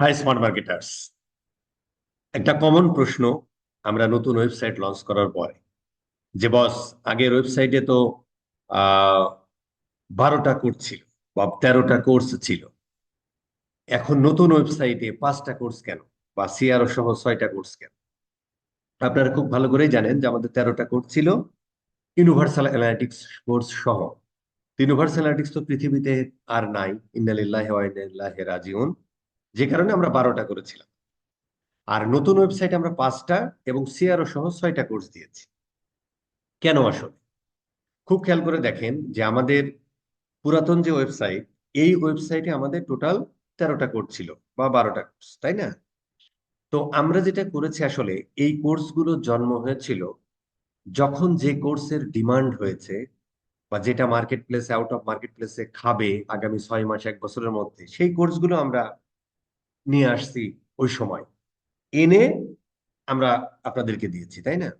High smart marketers একটা common প্রশ্ন আমরা নতুন ওয়েবসাইট লঞ্চ করার পরে। যে বস আগের ওয়েবসাইটে তো বারোটা কোর্স ছিল বা তেরোটা কোর্স ছিল। এখন নতুন ওয়েবসাইটে পাঁচটা কোর্স কেন? বা সিআরও সহ ছয়টা কোর্স কেন? আপনারা খুব ভালো করেই জানেন যে আমাদের তেরোটা কোর্স ছিল ইউনিভার্সাল অ্যানালিটিক্স কোর্স সহ। ইউনিভার্সাল অ্যানালিটিক্স তো পৃথিবীতে আর নাই। ইন্নালিল্লাহি রাজিউন। যে কারণে আমরা বারোটা করেছিলাম। আর নতুন ওয়েবসাইটে আমরা পাঁচটা এবং সিআরও সহ ছয়টা কোর্স দিয়েছি। কেন আসলে? খুব খেয়াল করে দেখেন যে আমাদের পুরাতন যে ওয়েবসাইট এই ওয়েবসাইটে আমাদের টোটাল তেরোটা কোর্স ছিল বা বারোটা কোর্স তাই না? তো আমরা যেটা করেছি আসলে, এই কোর্সগুলো জন্ম হয়েছিল যখন যে কোর্সের ডিমান্ড হয়েছে বা যেটা মার্কেট প্লেসে আউট অফ মার্কেট প্লেসে খাবে আগামী ছয় মাস, এক বছরের মধ্যে, সেই কোর্সগুলো আমরা নিয়ে আসছি ওই সময়। এনে আমরা আপনাদেরকে দিয়েছি, তাই না?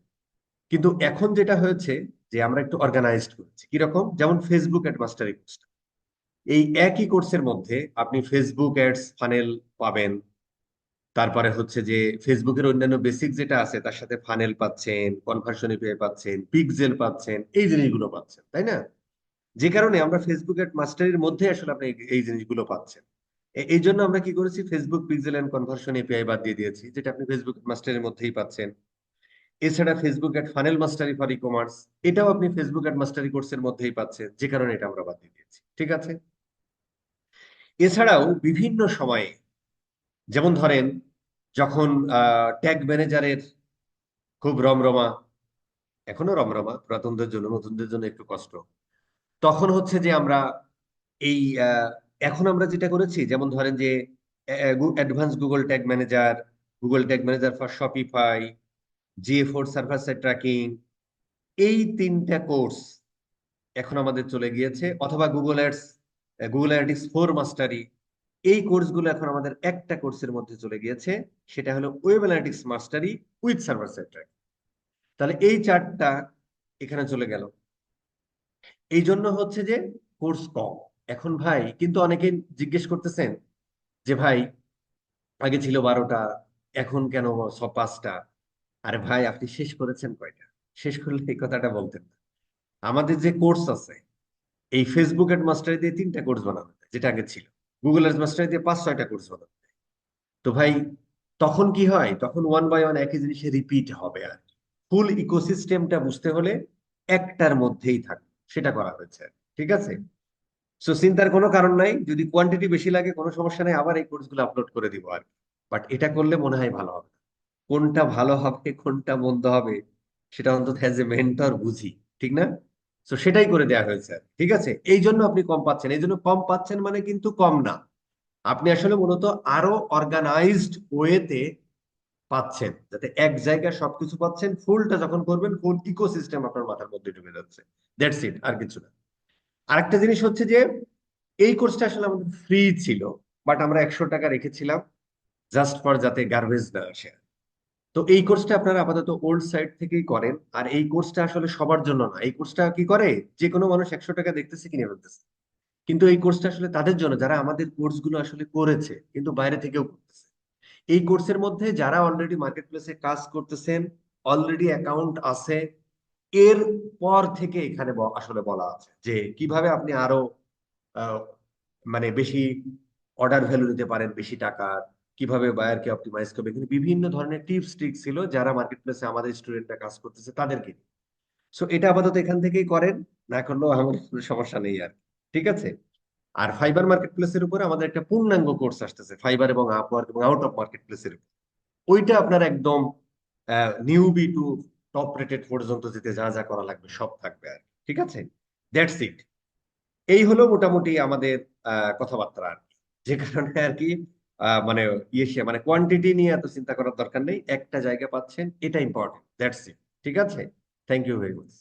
কিন্তু এখন যেটা হয়েছে যে আমরা একটু অর্গানাইজড করেছি। কীরকম? যেমন ফেসবুক অ্যাড মাস্টারি কোর্সটা এই একই কোর্সের মধ্যে আপনি ফেসবুক অ্যাডস ফানেল পাবেন। তারপরে হচ্ছে যে ফেসবুকের অন্যান্য বেসিক যেটা আছে, তার সাথে ফানেল পাচ্ছেন কনভার্সন এপিআই পাচ্ছেন পিকজেল পাচ্ছেন, এই জিনিসগুলো পাচ্ছেন, তাই না? যে কারণে আমরা ফেসবুক অ্যাড মাস্টারির মধ্যে আসলে আপনি এই জিনিসগুলো পাচ্ছেন। এই জন্য আমরা কি করেছি? Facebook pixel and conversion API বাদ দিয়ে দিয়েছি, যেটা আপনি ফেসবুক মাস্টারের মধ্যেই পাচ্ছেন। এছাড়া Facebook ad funnel mastery for e commerce এটাও আপনি ফেসবুক অ্যাড মাস্টারি কোর্সের মধ্যেই পাচ্ছেন, যে কারণে এটা আমরা বাদ দিয়ে দিয়েছি। ঠিক আছে? এছাড়াও বিভিন্ন সময়ে, যেমন ধরেন, যখন ট্যাগ ম্যানেজারের খুব রমরমা, এখনও রমরমা, পুরাতনদের জন্য, নতুনদের জন্য একটু কষ্ট, তখন হচ্ছে যে আমরা এই এখন আমরা যেটা করেছি, যেমন ধরেন যে advance Google tag manager Google tag manager for Shopify GA four server side tracking এই তিনটা কোর্স এখন আমাদের চলে গিয়েছে। অথবা Google ads Google analytics four mastery এই কোর্সগুলো এখন আমাদের একটা কোর্সের মধ্যে চলে গিয়েছে। সেটা হলো web analytics mastery with server side tracking তাহলে এই চারটা এখানে চলে গেল। এই জন্য হচ্ছে যে কোর্স কম। এখন ভাই কিন্তু অনেকে জিজ্ঞেস করতেছেন যে ভাই, আগে ছিল বারোটা, এখন কেন পাঁচটা? আরে ভাই, আপনি শেষ করেছেন কয়টা? শেষ করলে এই কথাটা বলতেন না। আমাদের যে কোর্স আছে, এই ফেসবুক এড মাস্টারি দিয়ে তিনটা কোর্স বানানো যেটা আগে ছিল। গুগল এড মাস্টারি দিয়ে পাঁচ, ছয়টা কোর্স বানানো তো ভাই, তখন কি হয়? তখন ওয়ান বাই ওয়ান একই জিনিসে রিপিট হবে আর ফুল ইকোসিস্টেমটা বুঝতে হলে একটার মধ্যেই থাকবে সেটা করা হয়েছে ঠিক আছে? সো চিন্তার কোনো কারণ নাই। যদি কোয়ান্টিটি বেশি লাগে, কোনো সমস্যা নেই, আবার এই কোর্সগুলো আপলোড করে দিব আর বাট এটা করলে মনে হয় ভালো হবে কোনটা ভালো হবে, কোনটা মন্দ হবে, সেটা অন্তত হ্যাজ এ মেন্টর বুঝি, ঠিক না? তো সেটাই করে দেওয়া হয়েছে ঠিক আছে? এই জন্য আপনি কম পাচ্ছেন। এই জন্য কম পাচ্ছেন মানে কিন্তু কম না। আপনি আসলে মূলত আরও অর্গানাইজড ওয়েতে পাচ্ছেন, যাতে এক জায়গায় সবকিছু পাচ্ছেন ফুলটা যখন করবেন ফুল ইকোসিস্টেম আপনার মাথার মধ্যে ঢুকে যাচ্ছে। দ্যাটস ইট আর কিছু না। আরেকটা জিনিস হচ্ছে যে, এই কোর্সটা আসলে আমাদের ফ্রি ছিল বাট আমরা একশো টাকা রেখেছিলাম জাস্ট ফর যাতে গার্বেজ না আসে। তো এই কোর্সটা আপনারা আপাতত ওল্ড সাইট থেকেই করেন, আর এই কোর্সটা আসলে সবার জন্য না। এই কোর্সটা কি করে? যে কোনো মানুষ একশো টাকা দেখতেছে কিনে ফেলতেছে। কিন্তু এই কোর্সটা আসলে তাদের জন্য, যারা আমাদের কোর্সগুলো আসলে করেছে, কিন্তু বাইরে থেকেও করতেছে। এই কোর্সের মধ্যে যারা অলরেডি মার্কেট প্লেসে কাজ করতেছেন অলরেডি অ্যাকাউন্ট আছে এর পর থেকে এখানে আসলে বলা আছে যে কীভাবে আপনি আরও মানে বেশি অর্ডার ভ্যালু দিতে পারেন, বেশি টাকার কীভাবে বায়ারকে অপটিমাইজ করবে। কিন্তু বিভিন্ন ধরনের টিপস ট্রিক ছিল যারা মার্কেট প্লেসে আমাদের স্টুডেন্টরা কাজ করতেছে তাদেরকে সো এটা আপাতত এখান থেকেই করেন, না করলেও আমাদের কোনো সমস্যা নেই আর ঠিক আছে? আর ফাইবার মার্কেট প্লেসের উপরে আমাদের একটা পূর্ণাঙ্গ কোর্স আসতেছে ফাইবার এবং আপওয়ার্ক এবং আউট অফ মার্কেট প্লেসের ওইটা আপনার একদম নিউবি টু টপ রেটেড পর্যন্ত যেতে যা যা করা লাগবে, সব থাকবে আর ঠিক আছে? দ্যাটস ইট এই হলো মোটামুটি আমাদের কথাবার্তা আর যে কারণে আর কি মানে ইয়ে মানে কোয়ান্টিটি নিয়ে এত চিন্তা করার দরকার নেই। একটা জায়গা পাচ্ছেন, এটা ইম্পর্টেন্ট দ্যাটস ইট ঠিক আছে? Thank you very much